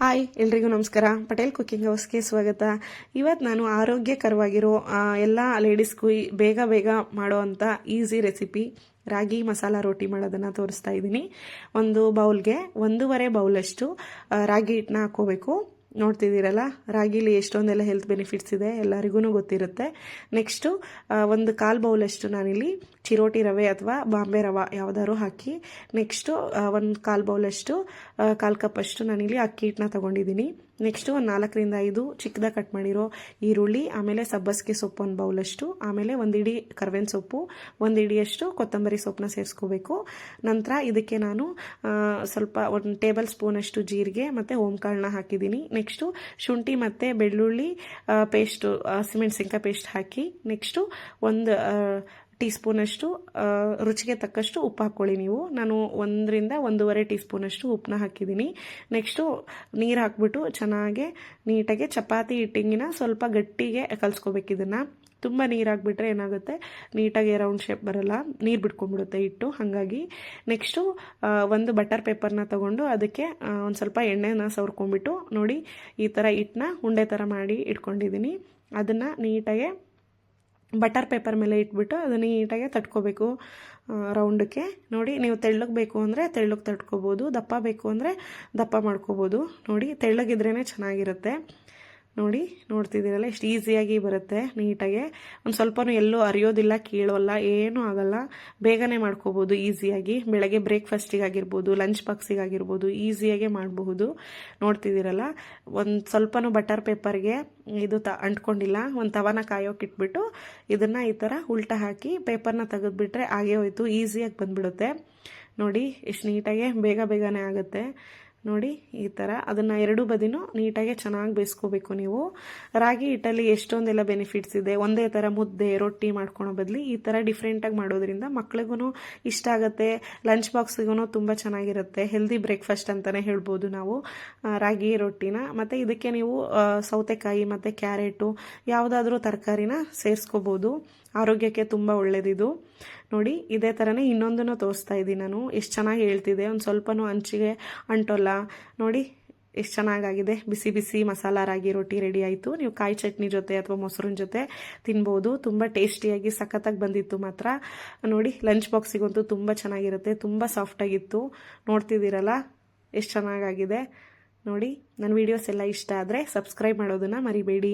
Hi, ಎಲ್ರಿಗೂ ನಮಸ್ಕಾರ. Patel cooking ಹೌಸ್ಗೆ ಸ್ವಾಗತ. ಇವತ್ತು ನಾನು ಆರೋಗ್ಯಕರವಾಗಿರೋ ಎಲ್ಲ ಲೇಡೀಸ್ಗೂ ಬೇಗ ಬೇಗ ಮಾಡೋ ಅಂಥ ಈಸಿ ರೆಸಿಪಿ ರಾಗಿ ಮಸಾಲ ರೋಟಿ ಮಾಡೋದನ್ನು ತೋರಿಸ್ತಾ ಇದ್ದೀನಿ. ಒಂದು ಬೌಲ್ಗೆ ಒಂದೂವರೆ ಬೌಲಷ್ಟು ರಾಗಿ ಹಿಟ್ಟನ್ನ ಹಾಕ್ಕೋಬೇಕು. ನೋಡ್ತಿದ್ದೀರಲ್ಲ? ರಾಗಿಲಿ ಎಷ್ಟೊಂದೆಲ್ಲ ಹೆಲ್ತ್ ಬೆನಿಫಿಟ್ಸ್ ಇದೆ ಎಲ್ಲರಿಗೂ ಗೊತ್ತಿರುತ್ತೆ. ನೆಕ್ಸ್ಟು ಒಂದು ಕಾಲು ಬೌಲಷ್ಟು ನಾನಿಲ್ಲಿ ಚಿರೋಟಿ ರವೆ ಅಥವಾ ಬಾಂಬೆ ರವೆ ಯಾವುದಾದ್ರು ಹಾಕಿ. ನೆಕ್ಸ್ಟು ಒಂದು ಕಾಲು ಬೌಲಷ್ಟು ಕಾಲು ಕಪ್ಪಷ್ಟು ನಾನಿಲ್ಲಿ ಅಕ್ಕಿ ಹಿಟ್ಟನ್ನ ತೊಗೊಂಡಿದ್ದೀನಿ. ನೆಕ್ಸ್ಟು ಒಂದು ನಾಲ್ಕರಿಂದ ಐದು ಚಿಕ್ಕದಾಗ ಕಟ್ ಮಾಡಿರೋ ಈರುಳ್ಳಿ, ಆಮೇಲೆ ಸಬ್ಬಸಿಗೆ ಸೊಪ್ಪು ಒಂದು ಬೌಲಷ್ಟು, ಆಮೇಲೆ ಒಂದು ಇಡಿ ಕರ್ಬೇವಿನ ಸೊಪ್ಪು, ಒಂದು ಇಡಿಯಷ್ಟು ಕೊತ್ತಂಬರಿ ಸೊಪ್ಪನ್ನ ಸೇರಿಸ್ಕೋಬೇಕು. ನಂತರ ಇದಕ್ಕೆ ನಾನು ಸ್ವಲ್ಪ ಒಂದು ಟೇಬಲ್ ಸ್ಪೂನಷ್ಟು ಜೀರಿಗೆ ಮತ್ತು ಓಂಕಾಳನ್ನ ಹಾಕಿದ್ದೀನಿ. ನೆಕ್ಸ್ಟು ಶುಂಠಿ ಮತ್ತು ಬೆಳ್ಳುಳ್ಳಿ ಪೇಸ್ಟು ಹಸಿಮೆಣಸಿನ್ಕಾಯಿ ಪೇಸ್ಟ್ ಹಾಕಿ ನೆಕ್ಸ್ಟು ಒಂದು ಟೀ ಸ್ಪೂನಷ್ಟು ರುಚಿಗೆ ತಕ್ಕಷ್ಟು ಉಪ್ಪು ಹಾಕ್ಕೊಳ್ಳಿ ನೀವು. ನಾನು ಒಂದರಿಂದ ಒಂದೂವರೆ ಟೀ ಸ್ಪೂನಷ್ಟು ಉಪ್ಪನ್ನ ಹಾಕಿದ್ದೀನಿ. ನೆಕ್ಸ್ಟು ನೀರು ಹಾಕ್ಬಿಟ್ಟು ಚೆನ್ನಾಗೆ ನೀಟಾಗಿ ಚಪಾತಿ ಹಿಟ್ಟಿಂಗಿನ ಸ್ವಲ್ಪ ಗಟ್ಟಿಗೆ ಕಲಿಸ್ಕೋಬೇಕು ಇದನ್ನು. ತುಂಬ ನೀರು ಹಾಕ್ಬಿಟ್ರೆ ಏನಾಗುತ್ತೆ? ನೀಟಾಗಿ ರೌಂಡ್ ಶೇಪ್ ಬರಲ್ಲ. ನೀರು ಬಿಟ್ಕೊಂಡ್ಬಿಡುತ್ತೆ ಹಿಟ್ಟು. ಹಾಗಾಗಿ ನೆಕ್ಸ್ಟು ಒಂದು ಬಟರ್ ಪೇಪರ್ನ ತೊಗೊಂಡು ಅದಕ್ಕೆ ಒಂದು ಸ್ವಲ್ಪ ಎಣ್ಣೆನ ಸವರ್ಕೊಂಡ್ಬಿಟ್ಟು ನೋಡಿ ಈ ಥರ ಹಿಟ್ಟನ್ನ ಉಂಡೆ ಥರ ಮಾಡಿ ಇಟ್ಕೊಂಡಿದ್ದೀನಿ ಅದನ್ನು ನೀಟಾಗೆ ಬಟರ್ ಪೇಪರ್ ಮೇಲೆ ಇಟ್ಬಿಟ್ಟು ಅದನ್ನು ನೀಟಾಗೆ ತಟ್ಕೋಬೇಕು ರೌಂಡಕ್ಕೆ ನೋಡಿ, ನೀವು ತೆಳ್ಳಗೆ ಬೇಕು ಅಂದರೆ ತೆಳ್ಳಗೆ ತಟ್ಕೋಬೋದು. ದಪ್ಪ ಬೇಕು ಅಂದರೆ ದಪ್ಪ ಮಾಡ್ಕೋಬೋದು. ನೋಡಿ ತೆಳ್ಳಗಿದ್ರೇ ಚೆನ್ನಾಗಿರುತ್ತೆ. ನೋಡಿ ನೋಡ್ತಿದ್ದೀರಲ್ಲ, ಎಷ್ಟು ಈಸಿಯಾಗಿ ಬರುತ್ತೆ ನೀಟಾಗೆ. ಒಂದು ಸ್ವಲ್ಪನೂ ಎಲ್ಲೂ ಅರಿಯೋದಿಲ್ಲ, ಕೀಳೋಲ್ಲ, ಏನೂ ಆಗಲ್ಲ. ಬೇಗನೆ ಮಾಡ್ಕೋಬೋದು, ಈಸಿಯಾಗಿ. ಬೆಳಗ್ಗೆ ಬ್ರೇಕ್ಫಾಸ್ಟಿಗಾಗಿರ್ಬೋದು ಲಂಚ್ ಬಾಕ್ಸಿಗಾಗಿರ್ಬೋದು ಈಸಿಯಾಗೆ ಮಾಡಬಹುದು. ನೋಡ್ತಿದ್ದೀರಲ್ಲ, ಒಂದು ಸ್ವಲ್ಪನೂ ಬಟರ್ ಪೇಪರ್ಗೆ ಇದು ತ, ಅಂಟ್ಕೊಂಡಿಲ್ಲ, ಒಂದು ತವನ ಕಾಯೋಕೆ ಇಟ್ಬಿಟ್ಟು ಇದನ್ನು ಈ ಥರ ಉಲ್ಟಾ ಹಾಕಿ ಪೇಪರ್ನ ತೆಗೆದುಬಿಟ್ರೆ ಆಗೇ ಹೋಯಿತು, ಈಸಿಯಾಗಿ ಬಂದುಬಿಡುತ್ತೆ. ನೋಡಿ ಎಷ್ಟು ನೀಟಾಗೆ, ಬೇಗ ಬೇಗನೆ ಆಗುತ್ತೆ. ನೋಡಿ, ಈ ಥರ ಅದನ್ನು ಎರಡು ಬದಿನೂ ನೀಟಾಗಿ ಚೆನ್ನಾಗಿ ಬೇಯಿಸ್ಕೋಬೇಕು ನೀವು. ರಾಗಿ ಹಿಟ್ಟಲ್ಲಿ ಎಷ್ಟೊಂದೆಲ್ಲ ಬೆನಿಫಿಟ್ಸ್ ಇದೆ? ಒಂದೇ ಥರ ಮುದ್ದೆ, ರೊಟ್ಟಿ ಮಾಡ್ಕೊಳ್ಳೋ ಬದಲಿ ಈ ಥರ ಡಿಫ್ರೆಂಟಾಗಿ ಮಾಡೋದ್ರಿಂದ ಮಕ್ಳಿಗೂ ಇಷ್ಟ ಆಗುತ್ತೆ. ಲಂಚ್ ಬಾಕ್ಸಿಗೂ ತುಂಬ ಚೆನ್ನಾಗಿರುತ್ತೆ. ಹೆಲ್ದಿ ಬ್ರೇಕ್ಫಾಸ್ಟ್ ಅಂತಲೇ ಹೇಳ್ಬೋದು ನಾವು. ರಾಗಿ, ರೊಟ್ಟಿನ. ಮತ್ತು ಇದಕ್ಕೆ ನೀವು ಸೌತೆಕಾಯಿ ಮತ್ತು ಕ್ಯಾರೆಟು, ಯಾವುದಾದ್ರೂ ತರಕಾರಿನ ಸೇರಿಸ್ಕೋಬೋದು. ಆರೋಗ್ಯಕ್ಕೆ ತುಂಬ ಒಳ್ಳೆಯದಿದು ನೋಡಿ, ಇದೇ ಥರನೇ ಇನ್ನೊಂದನ್ನು ತೋರಿಸ್ತಾ ಇದ್ದೀನಿ ನಾನು. ಎಷ್ಟು ಚೆನ್ನಾಗಿ ಹೇಳ್ತಿದೆ. ಒಂದು ಸ್ವಲ್ಪನೂ ಹಂಚಿಗೆ ಅಂಟೋಲ್ಲ. ನೋಡಿ, ಎಷ್ಟು ಚೆನ್ನಾಗಾಗಿದೆ. ಬಿಸಿ ಬಿಸಿ ಮಸಾಲ ರಾಗಿ ರೊಟ್ಟಿ ರೆಡಿ ಆಯಿತು. ನೀವು ಕಾಯಿ ಚಟ್ನಿ ಜೊತೆ ಅಥವಾ ಮೊಸರಿನ ಜೊತೆ ತಿನ್ಬೋದು. ತುಂಬ ಟೇಸ್ಟಿಯಾಗಿ ಸಖತ್ತಾಗಿ ಬಂದಿತ್ತು ಮಾತ್ರ. ನೋಡಿ ಲಂಚ್ ಬಾಕ್ಸಿಗಂತೂ ತುಂಬ ಚೆನ್ನಾಗಿರುತ್ತೆ. ತುಂಬ ಸಾಫ್ಟಾಗಿತ್ತು ನೋಡ್ತಿದ್ದೀರಲ್ಲ? ಎಷ್ಟು ಚೆನ್ನಾಗಾಗಿದೆ. ನೋಡಿ ನನ್ನ ವೀಡಿಯೋಸ್ ಎಲ್ಲ ಇಷ್ಟ ಆದರೆ ಸಬ್ಸ್ಕ್ರೈಬ್ ಮಾಡೋದನ್ನು ಮರಿಬೇಡಿ.